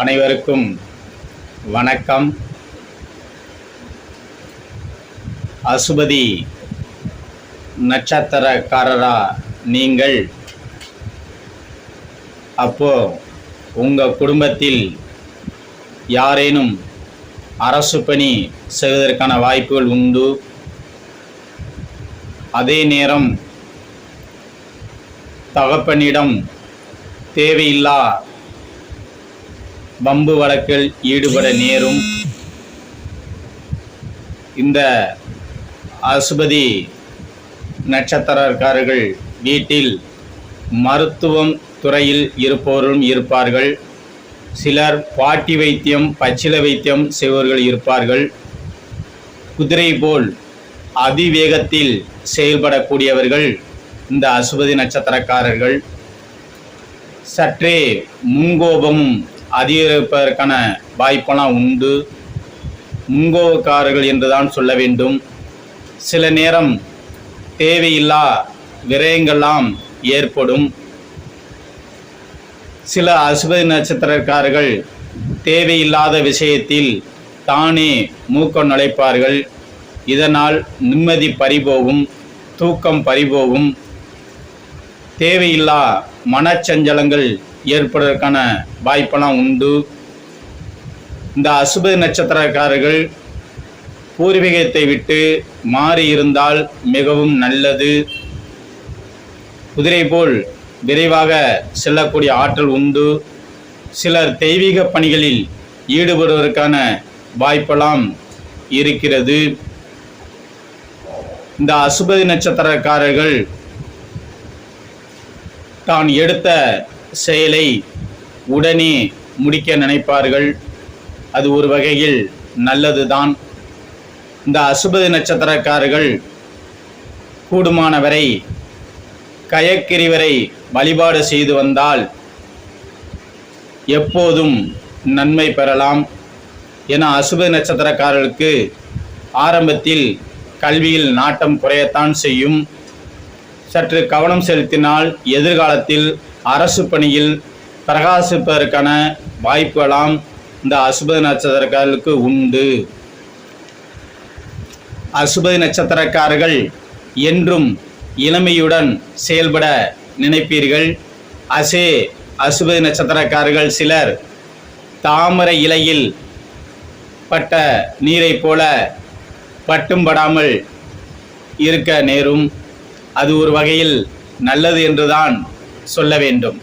அனைவருக்கும் வணக்கம். அசுபதி நட்சத்திரக்காரரா நீங்கள்? அப்போ உங்கள் குடும்பத்தில் யாரேனும் அரசு பணி செய்வதற்கான வாய்ப்புகள் உண்டு? அதே நேரம் தகப்பனிடம் தேவையில்லா வம்பு வழக்கில் ஈடுபட நேரும் இந்த அசுபதி நட்சத்திரக்காரர்கள் வீட்டில் மருத்துவம் துறையில் இருப்பவர்களும் இருப்பார்கள். சிலர் பாட்டி வைத்தியம் பச்சில வைத்தியம் செய்வர்கள் இருப்பார்கள். குதிரை போல் அதிவேகத்தில் செயல்படக்கூடியவர்கள் இந்த அசுபதி நட்சத்திரக்காரர்கள். சற்றே முன்கோபமும் அதிகரிப்பதற்கான வாய்ப்பெல்லாம் உண்டு. முன்கோபக்காரர்கள் என்றுதான் சொல்ல வேண்டும். சில நேரம் தேவையில்லா விரயங்கள்லாம் ஏற்படும். சில அசுபதி நட்சத்திரக்காரர்கள் தேவையில்லாத விஷயத்தில் தானே மூக்கம் நுழைப்பார்கள். இதனால் நிம்மதி பறிபோகும் தூக்கம் பறிபோகும். தேவையில்லா மனச்சஞ்சலங்கள் ஏற்படுவதற்கான வாய்ப்பெல்லாம் உண்டு. இந்த அசுப நட்சத்திரக்காரர்கள் பூர்வீகத்தை விட்டு மாறி இருந்தால் மிகவும் நல்லது. குதிரை போல் விரைவாக செல்லக்கூடிய ஆற்றல் உண்டு. சிலர் தெய்வீக பணிகளில் ஈடுபடுவதற்கான வாய்ப்பெல்லாம் இருக்கிறது. இந்த அசுபதி நட்சத்திரக்காரர்கள் தான் எடுத்த செயலை உடனே முடிக்க நினைப்பார்கள். அது ஒரு வகையில் நல்லதுதான். இந்த அசுபதி நட்சத்திரக்காரர்கள் கூடுமானவரை கயக்கிரிவரை வழிபாடு செய்து வந்தால் எப்போதும் நன்மை பெறலாம் என அசுபதி நட்சத்திரக்காரர்களுக்கு ஆரம்பத்தில் கல்வியில் நாட்டம் குறையத்தான் செய்யும். சற்று கவனம் செலுத்தினால் எதிர்காலத்தில் அரசு பணியில் பிரகாசிப்பதற்கான வாய்ப்புகளாம் இந்த அசுபதி நட்சத்திரக்காரர்களுக்கு உண்டு. அசுபதி நட்சத்திரக்காரர்கள் என்றும் இளமையுடன் செயல்பட நினைப்பீர்கள். அசே அசுபதி நட்சத்திரக்காரர்கள் சிலர் தாமரை இலையில் பட்ட நீரைப் போல பட்டும் படாமல் இருக்க நேரும். அது ஒரு வகையில் நல்லது என்றுதான் சொல்ல வேண்டும்.